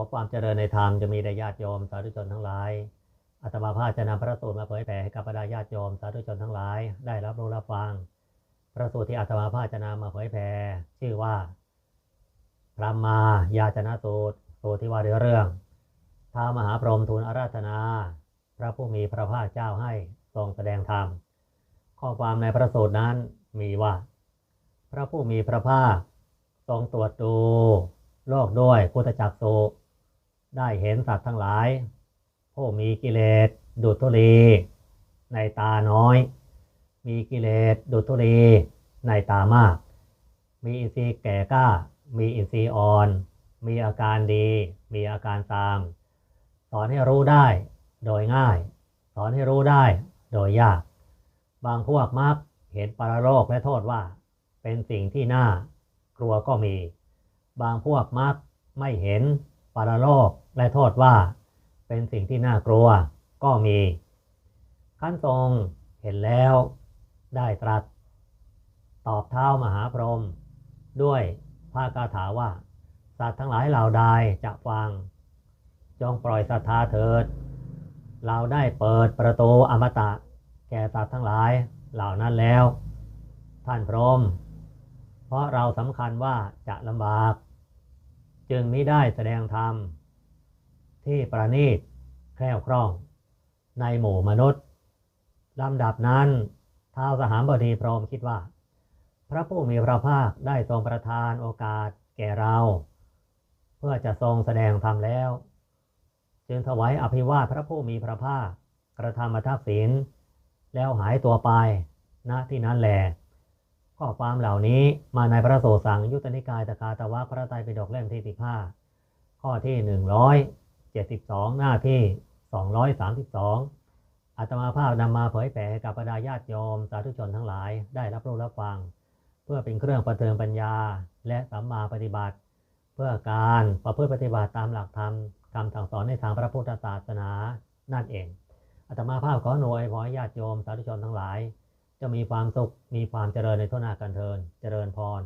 อความเจริญในธรรมจะมีแด่ญาติโยมสาธุชนทั้งหลายอาตมาภาพจะนำพระสูตรมาเผยแผ่ให้กับบรรดาญาติโยมสาธุชนทั้งหลาย ได้รับรู้รับฟัง พระสูตรที่อาตมาภาพจะนำมาเผยแผ่ชื่อว่าพระมายาจนะสูตรสูตรที่ว่าเรื่องท้ามหาพรหมทูลอาราธนา พระผู้มีพระภาคเจ้าให้ทรงแสดงธรรม ข้อความในพระสูตรนั้นมีว่า พระผู้มีพระภาคทรงตรวจดูโลกด้วยพุทธจักสุ ได้เห็นสัตว์ทั้งหลาย ผู้มีกิเลสดุจธุลีในตาน้อย มีกิเลสดุจธุลีในตามาก มีอินทรีย์แก่กล้า มีอินทรีย์อ่อน มีอาการดี มีอาการตาม สอนให้รู้ได้โดยง่าย สอนให้รู้ได้โดยยาก บางพวกมักเห็นปรโลกและโทษว่า เป็นสิ่งที่น่ากลัวก็มี บางพวกมักไม่เห็น รโลกและโทษว่า เป็นสิ่งที่น่ากลัวก็มีขั้นทรงเห็นแล้วได้ตรัส ตอบเท้ามหาพรหมด้วยภาคาถาว่า สัตว์ทั้งหลายเหล่าใดจะฟัง จงปล่อยศรัทธาเถิด เราได้เปิดประตูอมตะ แก่สัตว์ทั้งหลายเหล่านั้นแล้ว ท่านพรหมเพราะเราสำคัญว่าจะลำบาก จึงมิได้แสดงธรรม ที่ประณีตแคล่วคล่อง ในหมู่มนุษย์ลำดับนั้นท้าวสหามบดีพรหมคิดว่า พระผู้มีพระภาคได้ทรงประทานโอกาสแก่เรา เพื่อจะทรงแสดงธรรมแล้ว จึงถวายอภิวาทพระผู้มีพระภาคกระทำมาทักษิณแล้วหายตัวไปณที่นั้นแหล ข้อความเหล่านี้มาในพระโสสังยุตตนิกายตกาตวัคพระไตรปิฎกเล่มที่15ข้อที่172หน้าที่232อยสามสิบสองอาตมาภาพนำมาเผยแผ่ให้กับบรรดาญาติโยมสาธุชนทั้งหลายได้รับรู้รับฟัง เพื่อเป็นเครื่องประเทิงปัญญา และสัมมาปฏิบัติ เพื่อการประพฤติปฏิบัติตามหลักธรรมคำสั่งสอนในทางพระพุทธศาสนานั่นเองอาตมาภาพขอหน่วยขอญาติโยมสาธุชนทั้งหลาย จะมีความสุข มีความเจริญในทุนากันเทิน เจริญพร